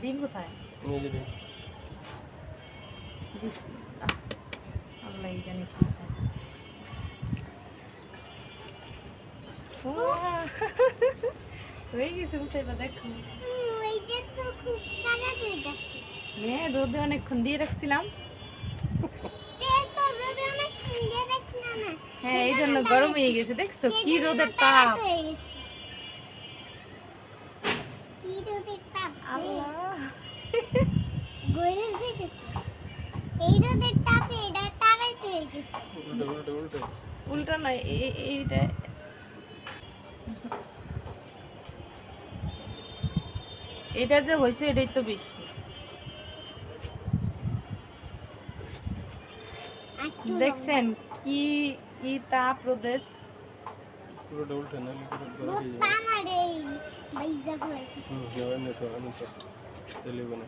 ডিম কোথায়। আল্লাহ জানে কি হয়ে গেছে বুঝাইবা দেখো। হ্যাঁ রোদে অনেকক্ষণ দিয়ে রাখছিলাম। হ্যাঁ এই জন্য গরম হয়ে গেছে দেখছ? কি রোদের তাপ হয়ে গেছে কি রোদের তাপ আল্লাহ গলে যেতেছে এই রোদের তাপে এটা তারাই তো হয়ে গেছে উল্টে নয় এইটা। এটা যে হয়েছে এটাই তো বেশি। দেখছেন কি কি তাপ রোদের উল্টে উল্টে না হুম এমনি তো এমনি তো তেলে বানা